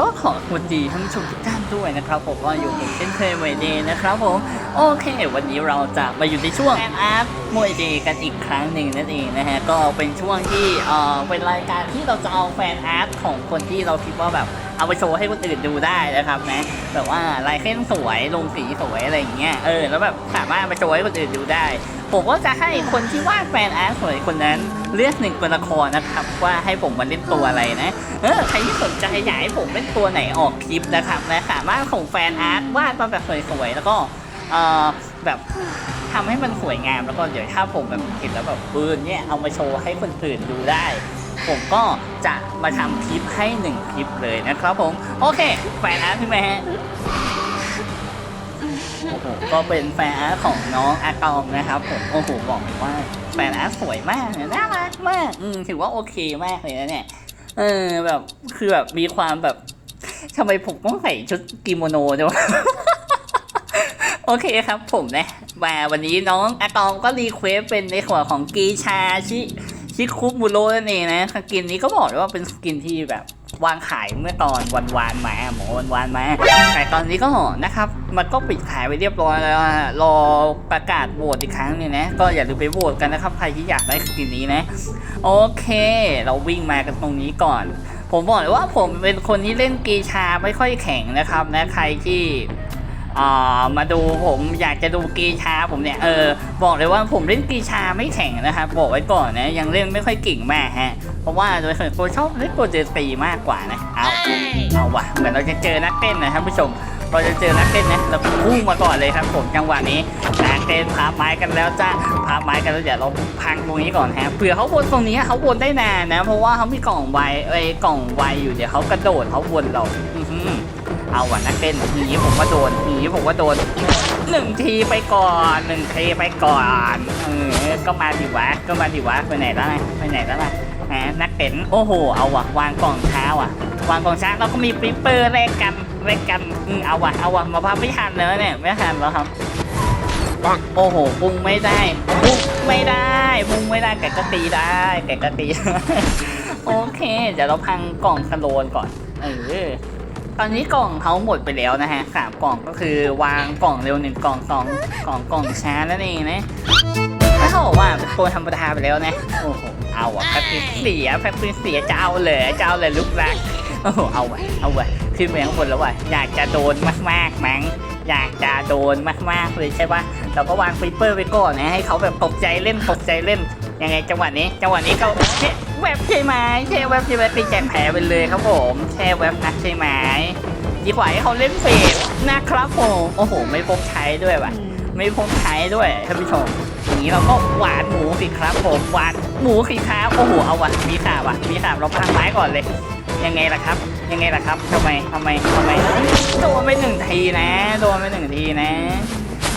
ก็ขอสวัสดีท่านผู้ชมทุกท่านด้วยนะครับผมว่าอยู่ผมเช่นเคยมวยเดย์นะครับผมโอเค วันนี้เราจะมาอยู่ในช่วงแอนอาร์ตมวยเดย์กันอีกครั้งหนึ่งนั่นเองนะฮะก็เป็นช่วงที่เอ่อเป็นรายการที่เราจะเอาแฟนอาร์ตของคนที่เราคิดว่าแบบเอาไปโชว์ให้คนอื่นดูได้นะครับนะแบบว่าลายเส้นสวยลงสีสวยอะไรอย่างเงี้ยเออแล้วแบบสามารถเอาไปโชว์ให้คนอื่นดูได้ ผมก็จะให้คนที่วาดแฟนอาร์ตสวยคนนั้น เลือกหนึ่งตัวละครนะครับ ว่าให้ผมมาเล่นตัวอะไรนะ เออใครที่สนใจอยากให้ผมเล่นตัวไหนออกคลิปนะครับนะสามารถส่งแฟนอาร์ตวาดมาแบบสวยๆแล้วก็เออแบบทำให้มันสวยงามแล้วก็เดี๋ยวถ้าผมแบบเห็นแล้วแบบปืนเนี่ยเอามาโชว์ให้คนอื่นดูได้ ผมก็จะมาทำคลิปให้หนึ่งคลิปเลยนะครับผม โอเคแฟนอาร์ตพี่แม่ฮะ ก็เป็นแฟนอาร์ตของน้องอาตอมนะครับผมโอ้โหบอกว่าแฟนอาร์ตสวยมากน่ารักมากอืมถือว่าโอเคมากเลยนะเนี่ยเออแบบคือแบบมีความแบบทำไมผมต้องใส่ชุดกิโมโนด้วยโอเคครับผมนะมาวันนี้น้องอาตอมก็รีเควสเป็นในส่วของกีชาชิชิคุบุโรนั่นเองนะสกินนี้ก็บอกเลยว่าเป็นสกินที่แบบ วางขายเมื่อตอนวันวานมาหมอวันวานมาแต่ตอนนี้ก็นะครับ มันก็ปิดขายไปเรียบร้อยแล้วรอประกาศโหวตอีกครั้งนึงนะก็อย่าลืมไปโหวตกันนะครับ ใครที่อยากได้สกินนี้นะ โอเค เราวิ่งมากันตรงนี้ก่อน ผมบอกเลยว่าผมเป็นคนที่เล่นกีชาไม่ค่อยแข็งนะครับนะใครที่ มาดูผมอยากจะดูกีชาผมเนี่ยเออบอกเลยว่าผมเล่นกีชาไม่แข็งนะครับบอกไว้ก่อนนะยังเล่นไม่ค่อยเก่งมากฮะเพราะว่าโดยส่วนตัวชอบเล่นโปรเจตีมากกว่านะเอาเอาว่ะเหมือนเราจะเจอนักเต้นนะท่านผู้ชมเราจะเจอนักเต้นนะเราพุ่งมาก่อนเลยครับผมจังหวะนี้นักเต้นพาไม้กันแล้วจ้าพาไม้กันแล้วเดี๋ยวเราพังตรงนี้ก่อนฮะเผื่อเขาวนตรงนี้เขาวนได้นานนะ เพราะว่าเขามีกล่องไวเอ้ยกล่องไวอยู่เดี๋ยวเขากระโดดเขาวนเราอื้อหือ เอาว่ะนักเต้นหนีผมว่าโดนหนีผมว่าโดนหนึ่งทีไปก่อนหนึ่งทีไปก่อนเออก็มาดิวะก็มาดิวะไปไหนแล้วไงไปไหนแล้วล่ะฮะนักเต้นโอ้โหเอาว่ะวางกล่องเช้าว่ะ วางกองช้างเราก็มีปริปเปอร์แลกกันแลกกันอืมเอาวะเอาวะมาพับไม่ทันเลยเนี่ยไม่ทันแล้วครับปังโอ้โหปุ้งไม่ได้ปุ้งไม่ได้ปุ้งไม่ได้แกก็ตีได้แกก็ตีโอเคเดี๋ยวเราพังกล่องสโลนก่อนเออ ตอนนี้กล่องเขาหมดไปแล้วนะฮะสามกล่องก็คือวางกล่องเร็วหนึ่งกล่องสองกล่องกล่องช้านั่นเองนะถ้าเขาบอกว่าเป็นตัวธรรมดาไปแล้วนะโอ้โหเอาอะแป๊บนึงเสียแป๊บนึงเสียจะเอาเลยจะเอาเลยลูกรักโอ้โหเอาวะเอาวะขึ้นไปข้างบนแล้ววะอยากจะโดนมากๆมั้งอยากจะโดนมากๆเลยใช่ปะเราก็วางฟลิปเปอร์ไปก่อนนะให้เขาแบบตกใจเล่นตกใจเล่นยังไงจังหวะนี้จังหวะนี้เขาแช่ แวบใช่ไหมแช่แวบใช่ไหมตีแจกแผลไปเลยครับผมแช่แวบนักใช่ไหมดีกว่าให้เขาเล่นเฟสนะครับผมโอ้โห ไม่พกใช้ด้วยว่ะ ไม่พกใช้ด้วยท่านผู้ชมอย่างนี้เราก็หวานหมูสิครับผมหวานหมูสิครับโอ้โหเอาวะมีขาว่ะมีขาเราพังไม้ก่อนเลยยังไงล่ะครับ ยังไงล่ะครับทำไมทำไมทำไมโดนไปหนึ่งทีนะโดนไปหนึ่งทีนะ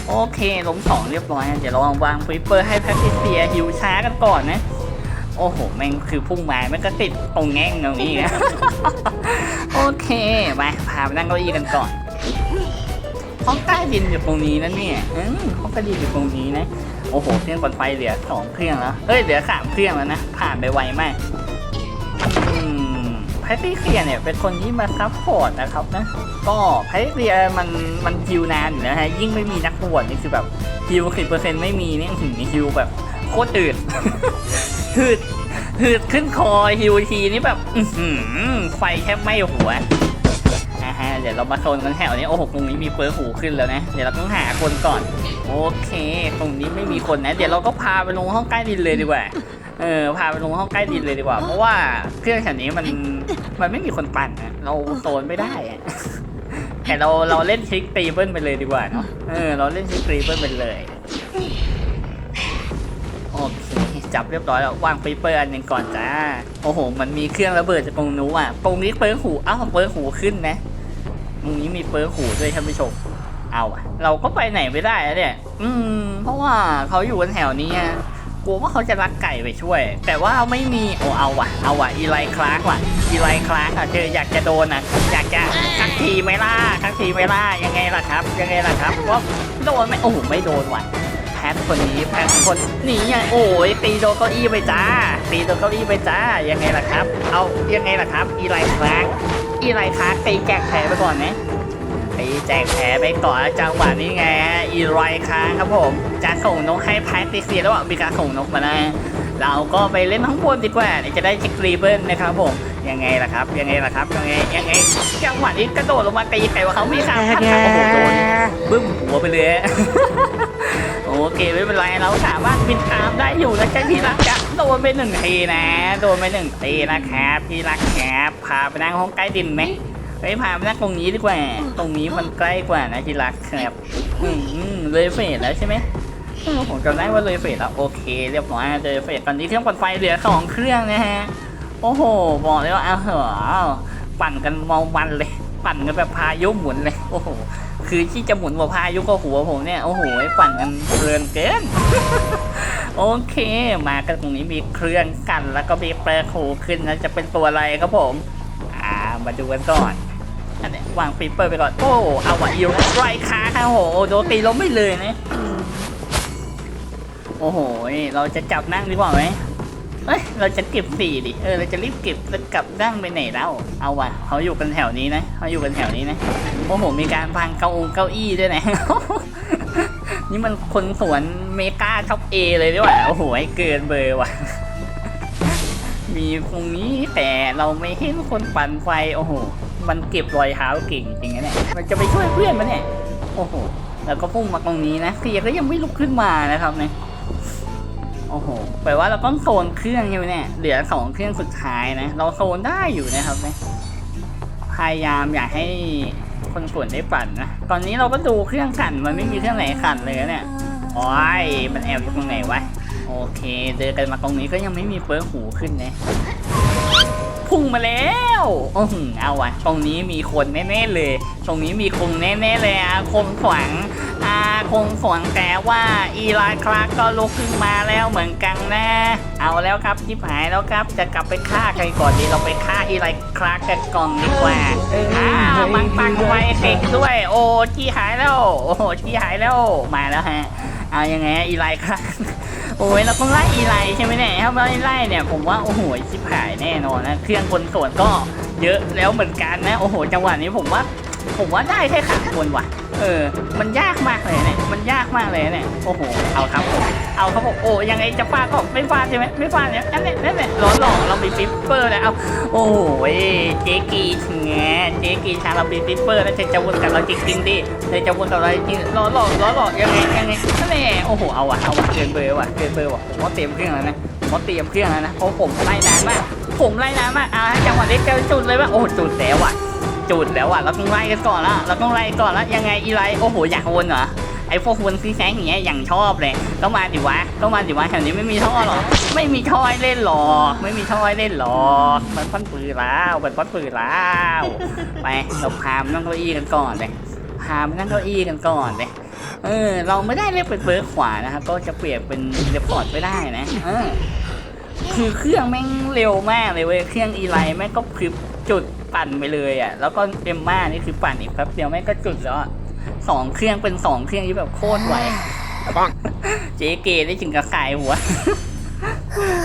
โอเคล้มสองเรียบร้อยนะเดี๋ยวเราวางฟลิปเปอร์ให้แพทริเซียฮิวช้ากันก่อนนะ โอ้โหแม่งคือพุ่งมาแม่งก็ติดตรงแง่งตรงนี้นะโอเคมาพาไปนั่งเก้าอี้กันก่อนห้องใต้ดินอยู่ตรงนี้นะเนี่ยอืมห้องใต้ดินอยู่ตรงนี้นะ โอ้โหเครื่องกดไฟเหลือสองเครื่องแล้วเอ้ยเหลือสามเครื่องแล้วนะผ่านไปไวมากอืมแพทริเซียเนี่ยเป็นคนที่มาซัพพอร์ตนะครับนะก็แพทริเซียมันมันฮิวนานอยู่แล้วฮะยิ่งไม่มีนักบวชนี่คือแบบฮิวสิบเปอร์เซ็นต์ไม่มีนี่ถึงฮิวแบบโคตรอืด หืดหืดขึ้นคอฮิวทีนี่แบบไฟแทบไหม้หัวอ่าฮะเดี๋ยวเรามาโซนกันแถวนี้โอ้โหตรงนี้มีเปิร์หูขึ้นแล้วนะ เดี๋ยวเราต้องหาคนก่อน โอเค ตรงนี้ไม่มีคนนะ เดี๋ยวเราก็พาไปลงห้องใต้ดินเลยดีกว่าเออพาไปลงห้องใต้ดินเลยดีกว่า เพราะว่าเครื่องแถวนี้มันมันไม่มีคนปั่นนะเราโซนไม่ได้แต่เราเราเล่นทริกตีเบิ้ลไปเลยดีกว่าเนาะเออเราเล่นทริกตีเบิ้ลไปเลย จับเรียบร้อยแล้ววางฟลิปเปอร์อันหนึ่งก่อนจ้า โอ้โห มันมีเครื่องระเบิดจากตรงนู้นอะตรงนี้เปิร์หูอ้าวเปิร์หูขึ้นนะตรงนี้มีเปิร์หูด้วยท่านผู้ชม เอาอะเราก็ไปไหนไม่ได้แล้วเนี่ย อืม เพราะว่าเขาอยู่กันแถวนี้อะกลัวว่าเขาจะรักไก่ไปช่วย แต่ว่าไม่มีโอ้เอาว่ะ เอาว่ะ อีไลคลาร์กว่ะ อีไลคลาร์กอะเจออยากจะโดนอะ อยากจะทักทีไหมล่ะทักทีไหมล่ะยังไงล่ะครับ ยังไงล่ะครับว่าโดนไหมโอ้โหไม่โดนว่ะ แพทคนนี้แพทคนหนียังโอ้ยตีโดนเก้าอี้ไปจ้า ตีโดนเก้าอี้ไปจ้ายังไงล่ะครับ เอายังไงล่ะครับ อีไลคลาร์กอีไลคลาร์กตีแจกแผลไปก่อนนะตีแจกแผลไปก่อนจังหวะนี้ไงอีไลคลาร์กครับผมจะส่งนกให้แพทติเซียแล้วอะมีการส่งนกมาแล้วเราก็ไปเล่นข้างบนดีกว่าจะได้เช็ครีเบิลนะครับผม ยังไงล่ะครับ ยังไงล่ะครับ ยังไง ยังไง จังหวะนี้กระโดดลงมาตีใครวะเขามีการพันโอ้โหโดนบึ้มหัวไปเลย โอเคไม่เป็นไรเราสามารถบินตามได้อยู่นะจ๊ะที่รักจะโดนไปหนึ่งทีนะ โดนไปหนึ่งทีนะครับที่รักแคบพาไปนั่งห้องใกล้ดินไหมไปพาไปนั่งตรงนี้ดีกว่า ตรงนี้มันใกล้กว่านะที่รักครับอืมเลยเฟสแล้วใช่ไหมเออผมจำได้ว่าเลยเฟสแล้วโอเค เรียบร้อยเลยเฟสตอนนี้เครื่องปั่นไฟเหลือสองเครื่องนะฮะ โอ้โห บอกเลยว่าเอาเหอะปั่นกันเมามันเลย ปั่นกันแบบพายุหมุนเลย โอ้โห คือที่จะหมุนกว่าพายุก็หัวผมเนี่ย โอ้โห ปั่นกันเพลินเกิน โอเค มากันตรงนี้มีเครื่องกัน แล้วก็มีแปรโคขึ้นนะจะเป็นตัวอะไรครับผม อ่า มาดูกันก่อนอันนี้วางปีเปอร์ไปก่อน โอ้ เอาวะอีไรค้าครับโอ้โหโดนตีล้มไม่เลยนะ โอ้โห เราจะจับนั่งดีกว่าไหม เอ้ย เราจะเก็บสี่ดิ เออ เราจะรีบเก็บแล้วกลับดั้งไปไหนแล้ว เอาว่ะเขาอยู่กันแถวนี้นะเขาอยู่กันแถวนี้นะโอ้โห มีการพังเก้าองเก้าอี้ด้วยนะ นี่มันคนสวนเมกาท็อปเอเลยด้วยว่ะโอ้โหไอ้เกินเบอร์ว่ะ มีตรงนี้แต่เราไม่เห็นคนปั่นไฟ โอ้โห มันเก็บรอยเท้าเก่งจริงๆนะเนี่ย มันจะไปช่วยเพื่อนมันเนี่ย โอ้โห แล้วก็พุ่งมาตรงนี้นะเคลียก็ยังไม่ลุกขึ้นมานะครับเนี่ย โอ้โหแปลว่าเราต้องโซนเครื่องใช่เนี่ย เหลือสองเครื่องสุดท้ายนะ เราโซนได้อยู่นะครับเนี่ยพยายามอยากให้คนส่วนได้ปั่นนะ ตอนนี้เราก็ดูเครื่องขันมันไม่มีเครื่องไหนขันเลยเนี่ย โอ้ย มันแอบอยู่ตรงไหนวะ โอเคเดินกันมาตรงนี้ก็ยังไม่มีเปิร์หูขึ้นนะ พุ่งมาแล้วอือหือเอาวะ ตรงนี้มีคนแน่ๆเลย ตรงนี้มีคงแน่ๆเลยอะคงขวาง คงขวางแต่ว่าอีลาคลาร์กก็ลุกขึ้นมาแล้วเหมือนกันนะ เอาแล้วครับทิพหายแล้วครับ จะกลับไปฆ่าใครก่อนดีเราไปฆ่าอีลาคลาร์กกันก่อนดีกว่าอ้าวมังปังไฟเสกด้วย โอ้ที่หายแล้วโอ้โหที่หายแล้วมาแล้วฮะเอายังไงอีไลครับโอ้ยเราต้องไล่อีไลใช่ไหมเนี่ยถ้าไม่ไล่เนี่ยผมว่าโอ้โหชิบหายแน่นอนนะเครื่องคนสวนก็เยอะแล้วเหมือนกันนะ โอ้โห จังหวะนี้ผมว่า ผมว่าได้แค่ขาคนว่ะ เออ มันยากมากเลยเนี่ย มันยากมากเลยเนี่ย โอ้โห เอาครับผม เอาครับผมโอ้ยังไงจะฟาดก็ไม่ฟาดใช่ไหมไม่ฟาดเนี่ยนั่นแหละนั่นแหละหลอหลอกเรามีปิปเปอร์แล้วเอาโอ้โหเจ๊กีแงเจ๊กีชาเรามีปิปเปอร์แล้วเธอจะวนกับเราจริงๆดิเธอจะวนกับเราจริงหลอหลอกหลอหลอกยังไงยังไงนั่นแหละโอ้โห เอาว่ะเอาว่ะเกินเบอร์ว่ะเกินเบอร์ว่ะผมว่าเตรียมเครื่องแล้วนะผมว่าเตรียมเครื่องแล้วนะเพราะผมไล่นานมาก ผมไล่นานมากอ่าจังหวะนี้เจอจุดเลยว่าโอ้จุดแล้วว่ะ จุดแล้วอะเราต้องไล่กันก่อนละเราต้องไล่ก่อนละยังไงอีไลโอ้โหอยากวนเหรอไอ้พวกวนซีแซงอย่างเงี้ยอย่างชอบเลยต้องมาดิวะต้องมาดิวะแถวนี้ไม่มีท่อหรอกไม่มีท่อให้เล่นหรอกไม่มีท่อให้เล่นหรอกมันพันปืนแล้วมันพันปืนแล้วไปเราพามนนั่งเก้าอี้กันก่อนเลยพามนนั่งเก้าอี้กันก่อนเลยเออเราไม่ได้เรียกเป็นเบิร์ขวานะครับก็จะเปลี่ยนเป็นเรปพอร์ตไม่ได้นะเออคือเครื่องแม่งเร็วมากเลยเว้ยเครื่องอีไลแม่งก็คือ จุดปั่นไปเลยอะ แล้วก็เอมม่านี่คือปั่นอีกแป๊บเดียวแม่งก็จุดแล้วอะสองเครื่องเป็นสองเครื่องที่แบบโคตรไวปังเจ๊เกได้ถึงกับขายหัว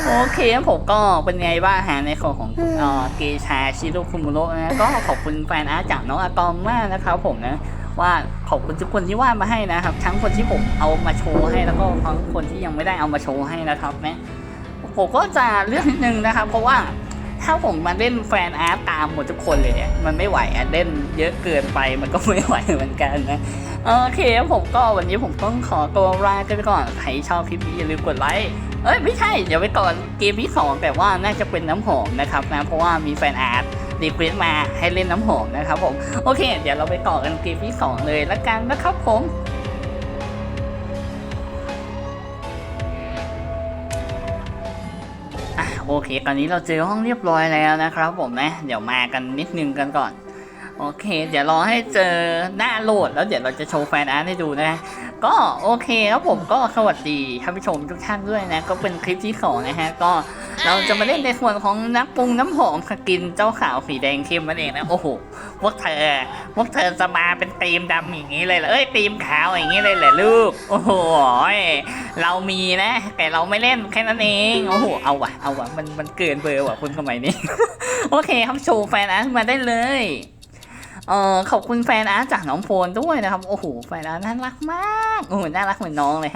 โอเคผมก็เป็นไงบ้างฮะในของของเอ่อเกชาชิโรคุมุโระนะก็ขอบคุณแฟนอาร์ตจากน้องอะตอมมากนะครับผมนะว่าขอบคุณทุกคนที่วาดมาให้นะครับ ทั้งคนที่ผมเอามาโชว์ให้แล้วก็ทั้งคนที่ยังไม่ได้เอามาโชว์ให้นะครับนะผมก็จะเลือกนิดนึงนะครับ เพราะว่า ถ้าผมมาเล่นแฟนอาร์ตตามหมดทุกคนเลยเนี่ย มันไม่ไหวอะเล่นเยอะเกินไปมันก็ไม่ไหวเหมือนกันนะ โอเคผมก็วันนี้ผมต้องขอตัวลากันไปก่อน ใครชอบคลิปนี้อย่าลืมกดไลค์ เอ้ยไม่ใช่ เดี๋ยวไปก่อนเกมที่สองแต่ว่าน่าจะเป็นน้ำหอมนะครับนะ เพราะว่ามีแฟนอาร์ตรีเควสมาให้เล่นน้ำหอมนะครับผม โอเค เดี๋ยวเราไปต่อกันเกมที่สองเลยละกันนะครับผม โอเคตอนนี้เราเจอห้องเรียบร้อยแล้วนะครับผมนะ เดี๋ยวมากันนิดนึงกันก่อน โอเค เดี๋ยวรอให้เจอหน้าโหลดแล้วเดี๋ยวเราจะโชว์แฟนอาร์ตให้ดูนะ ก็โอเคครับผมก็สวัสดีท่านผู้ชมทุกท่านด้วยนะ ก็เป็นคลิปที่สองนะฮะ ก็เราจะมาเล่นในส่วนของนักปรุงน้ำหอมสกินเจ้าขาวสีแดงเข้มนั่นเองนะ โอ้โห พวกเธอ พวกเธอจะมาเป็นตีมดำอย่างนี้เลยเหรอ เอ้ยตีมขาวอย่างนี้เลยเหรอลูก โอ้โหยเรามีนะ แต่เราไม่เล่นแค่นั้นเอง โอ้โห เอาวะเอาวะมันมันเกินเบอร์ว่ะคุณสมัยนี้ โอเคครับโชว์แฟนอาร์ตมาได้เลย เออขอบคุณแฟนอาร์ตจากน้องโฟนด้วยนะครับ โอ้โหแฟนอาร์ตน่ารักมากโอ้โหน่ารักเหมือนน้องเลย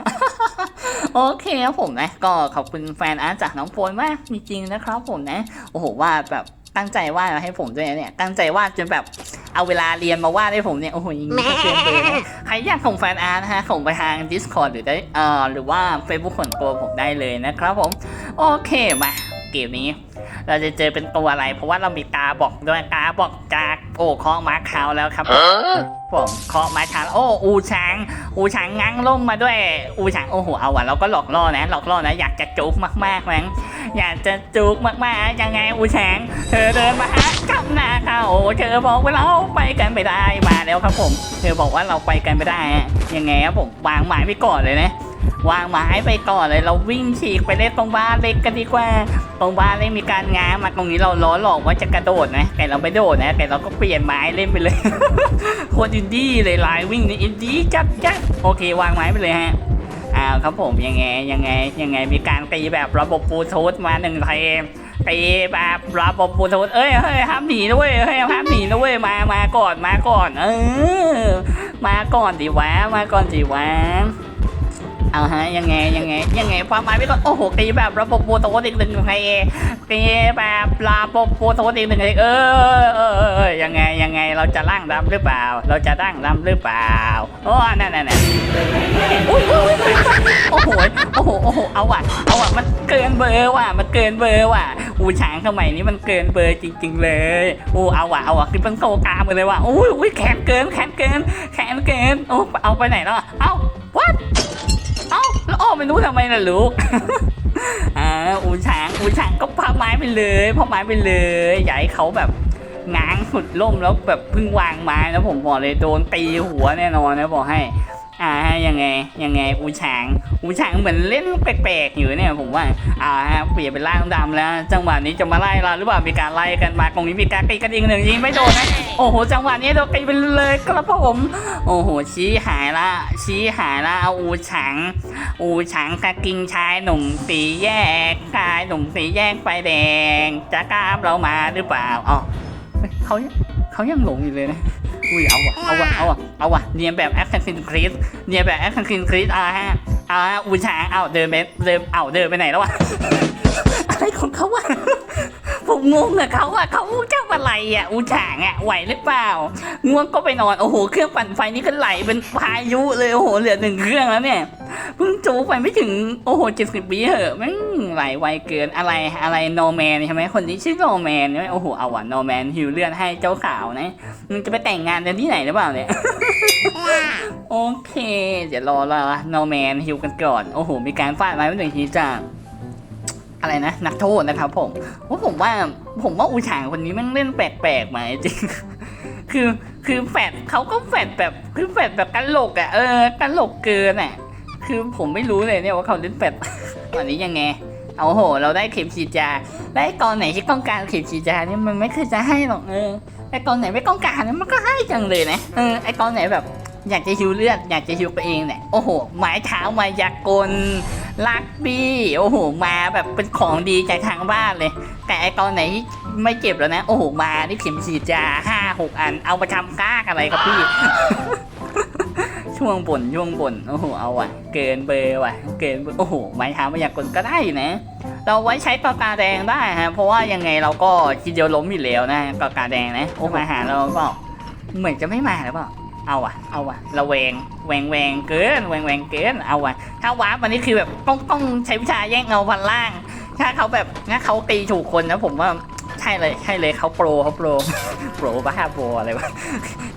โอเคครับผมนะ ก็ขอบคุณแฟนอาร์ตจากน้องโฟนมากจริงๆนะครับผมนะ โอ้โหวาดแบบตั้งใจวาดมาให้ผมด้วยนะเนี่ย ตั้งใจวาดจนแบบเอาเวลาเรียนมาวาดให้ผมเนี่ย โอ้โหอยิงนี้ก็เกินเบอร์นะใครอยากส่งแฟนอาร์ตนะฮะ ส่งไปทาง Discord หรือได้เอ่อหรือว่า Facebook ส่วนตัวผมได้เลยนะครับผม โอเคมา เกมนี้ เราจะเจอเป็นตัวอะไร เพราะว่าเรามีตาบอกด้วยตาบอกจากโอ้เคาะม้าขาวแล้วครับผมเคาะม้าขาวโอ้อูช้าง อูช้างง้างลงมาด้วย อูช้างโอ้โหเอาว่ะเราก็หลอกล่อนะหลอกล่อนะอยากจะจุกมากๆมั้งอยากจะจุกมากๆยังไงอูช้างเธอเดินมาหากับหน้าเขาเธอบอกว่าเราไปกันไม่ได้มาแล้วครับผม เธอบอกว่าเราไปกันไม่ได้อะยังไงครับผมวางหมายไปก่อนเลยนะ วางไม้ไปก่อนเลยเราวิ่งฉีกไปเล่นตรงบ้านเล็กกันดีกว่า ตรงบ้านเล็กมีการง้างมาตรงนี้เราล้อหลอกว่าจะกระโดดนะ แต่เราไม่โดดนะ แต่เราก็เปลี่ยนไม้เล่นไปเลยโคตรอินดี้เลยลายวิ่งนี่อินดี้จัดจัดโอเควางไม้ไปเลยฮะอ้าวครับผมยังไงยังไงยังไงมีการตีแบบระบบปูทูธมาหนึ่งเทมตีแบบระบบปูทูธเอ้ยเฮ้ยห้ามหนีนะเว้ยเฮ้ยห้ามหนีนะเว้ยมามาก่อนมาก่อน เออ มาก่อนดิวะมาก่อนดิวะ เอาฮะยังไงยังไง ยังไงความหมายไม่ก็โอ้โหตีแบบระบบโปรโตอีกหนึ่งไงตีแบบระบบโปรโตอีกหนึ่งไงเออเออยังไงยังไงเราจะร่างดำหรือเปล่า เราจะร่างดำหรือเปล่าโอ้นั่นนั่นนั่นอุ๊ยอุ๊ยอุ๊ยโอ้โหโอ้โหโอ้โหเอาว่ะเอาว่ะมันเกินเบอร์ว่ะมันเกินเบอร์ว่ะอูช้างสมัยนี้มันเกินเบอร์จริง ๆ เลยอ้เอาว่ะเอาว่ะคือเป็นโซกามเลยว่ะอุ้ยอุ้ยแขนเกินแขนเกินแขนเกินโอ้เอาไปไหนแล้วเอ้า what เอาวออก ไม่รู้ทำไมน่ะลูกอ่าอูช้างอูช้างก็พับไม้ไปเลยพับไม้ไปเลยอย่าให้เขาแบบง้างสุดล่มแล้วแบบเพิ่งวางไม้แล้วผมบอกเลยโดนตีหัวแน่นอนนะบอกให้ อ่ายังไงยังไงอูช้างอูช้างเหมือนเล่นแปลกๆอยู่เนี่ยผมว่าอ่าเปลี่ยนเป็นร่างดำแล้ว จังหวะนี้จะมาไล่เราหรือเปล่ามีการไล่กันมาตรงนี้มีการตีกันอีกหนึ่งยิงไม่โดนนะโอ้โหจังหวะนี้โดนตีไปเลยครับผมโอ้โหชี้หายละชี้หายละเอาอูฉังอูฉังกะกิงชายหนุ่มสีแยกชายหนุ่มสีแยกไฟแดงจะกล้ามเรามาหรือเปล่าอ๋อเฮ้ยเขาเขายังหลงอยู่เลยนะ อุ้ยเอาวะเอาวะเอาวะเอาวะเนียนแบบแอคชั่นคริสเนียนแบบแอคชั่นคริสอ่าฮะอ่าอูฉางเอาเดินไปเดินเอาเดินไปไหนแล้ววะ อะไรของเขาวะ ผมงงอะเขาอะเขาเจ้าอะไรอะอูฉางอะไหวหรือเปล่า ง่วงก็ไปนอน โอ้โห เครื่องปั่นไฟนี่ก็ไหลเป็นพายุเลยโอ้โห เหลือหนึ่งเครื่องแล้วเนี่ย เพิ่งจูไปไม่ถึง โอ้โหเจ็ดสิบปีเหอะแม่งไหลไวเกิน อะไร อะไรโนแมนใช่ไหมคนนี้ชื่อโนแมนใช่ไหมโอ้โห เอาวะโนแมนฮิวเลื่อนให้เจ้าขาวนะมันจะไปแต่งงานกันที่ไหนหรือเปล่าเนี่ยโอเค เดี๋ยวรอละโนแมนฮิวกันก่อน โอ้โห มีการฟาดไม้เป็นหนึ่งทีจ้า อะไรนะนักโทษนะครับผมว่าผมว่าผมว่าอูฉางคนนี้แม่งเล่นแปลกๆมาจริงคือคือแฟดเขาก็แฟดแบบคือแฟดแบบกันหลกอะเออกันหลกเกินอะคือผมไม่รู้เลยเนี่ยว่าเขาเล่นแฟดตอนนี้ยังไงเอาโห เราได้เข็มฉีดยาได้กองไหนที่ต้องการเข็มฉีดยาเนี่ยมันไม่เคยจะให้หรอกเออไอกองไหนไม่ต้องการเนี่ยมันก็ให้จังเลยนะเออไอกองไหนแบบอยากจะฮิวเลือดอยากจะฮิวตัวเองเนี่ยโอ้โหไม้เท้ามายากล ลักบี้โอ้โหมาแบบเป็นของดีจากทางบ้านเลย แต่ไอตอนไหนที่ไม่เจ็บแล้วนะ โอ้โหมาที่เข็มฉีดยาห้าหกอัน เอาไปทำก้ากอะไรครับพี่ ช่วงบ่นช่วงบ่นโอ้โหเอาว่ะ เกินเบอร์ว่ะ เกินโอ้โหไม้เท้ามายากลก็ได้นะ เราไว้ใช้ปากกาแดงได้ฮะเพราะว่ายังไงเราก็ทีเดียวล้มอยู่แล้วนะปากกาแดงนะโอ้มาหาเราก็เหมือนจะไม่มาหรือเปล่า เอาว่ะ เอาว่ะ ระแวงแหวงแหวงเกินแหวงแหวงเกิน เอาว่ะ ถ้าวาร์ปวันนี้คือแบบต้องต้องใช้วิชาแย่งเงาพันล่าง ถ้าเขาแบบถ้าเขาตีถูกคนนะผมว่าใช่เลยใช่เลยเขาโปรเขาโปร โปรบ้าโปรอะไรวะ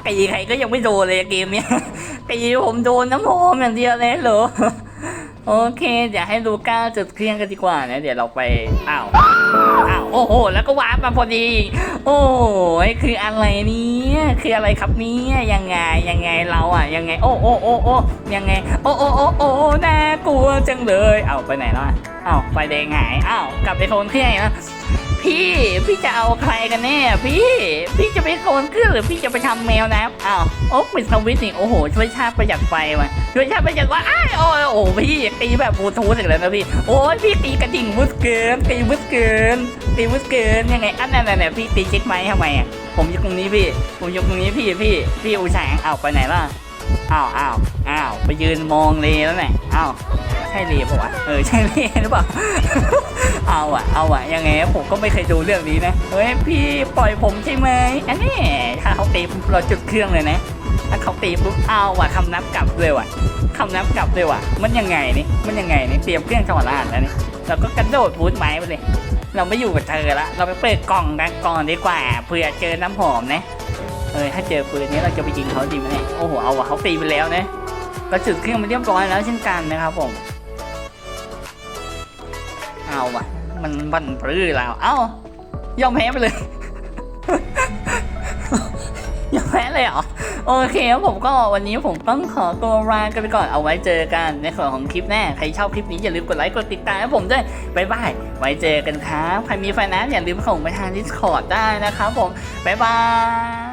ตีใครก็ยังไม่โดนเลยเกมเนี้ยตีผมโดนน้ำหอมอย่างเดียวเลยเหรอโอเคเดี๋ยวให้ลูก้าจุดเครื่องกันดีกว่านะเดี๋ยวเราไปอ้าวอ้าวโอ้โห แล้วก็วาร์ปมาพอดี โอ้ยคืออะไรนี่ เนี่ยคืออะไรครับเนี่ยยังไงยังไงเราอะยังไง โอ้โอ้โอ้โอ้ยังไง โอ้โอ้โอ้โอ้น่ากลัวจังเลย เอาไปไหนแล้วอะอ้าวไฟแดงหายอ้าวกลับไปโทนเครื่องอีกแล้วพี่พี่จะเอาใครกันแน่พี่พี่จะไปโทนเครื่องหรือพี่จะไปทำแมวน้ำอ้าวโอ้ปิดสวิตช์นี่โอ้โหช่วยชาติประหยัดไฟว่ะช่วยชาติประหยัดว่าอ้ายโอ้ยโอ้พี่ตีแบบบูทูธอีกแล้วนะพี่โอ้ยพี่ตีกระดิ่งวุ้สเกินตีวุ้สเกินตีวุ้สเกินยังไงอันนั้นน่ะพี่ตีเช็คไหมทำไมอะ ผมยู่ตรงนี้พี่ ผมยู่ตรงนี้พี่พี่พี่อูแสงอ้าวไปไหนล่ะอ้าวอ้าวอ้าวไปยืนมองเลยแล้วเนี่ยอ้าวใช่เลยปะวะเออใช่เลยหรือเปล่าเอาอะเอาอะยังไงผมก็ไม่เคยดูเรื่องนี้นะเฮ้ยพี่ปล่อยผมใช่ไหมอันนี้ถ้าเขาตีเราจุดเครื่องเลยนะถ้าเขาตีปุ๊บเอาว่ะคำนับกลับเลยว่ะคำนับกลับเลยว่ะ มันยังไงนี่มันยังไงนี่เตรียมเครื่องจังหวะละหันแล้วนี่เราก็กระโดดบูทไม้ไปเลย เราไม่อยู่กับเธอละเราไปเปิดกล่องกันก่อนดีกว่าเผื่อเจอน้ำหอมนะเออถ้าเจอปืนนี้เราจะไปยิงเขาดีไหมเนี่ยโอ้โหเอาวะเขาตีไปแล้วนะก็จุดเครื่องมาเรียบร้อยแล้วเช่นกันนะครับผมเอาวะมันบันปรื้อแล้ว เอ้ายอมแพ้ไปเลย ยอมแพ้เลยเหรอ โอเคครับผมก็วันนี้ผมต้องขอตัวลากันไปก่อนเอาไว้เจอกันในส่วนของคลิปหน้าใครชอบคลิปนี้อย่าลืมกดไลค์กดติดตามให้ผมด้วยบายบายไว้เจอกันครับใครมีไฟนั้นซ์อย่าลืมส่งไปทาง Discord ได้นะครับผมบายบาย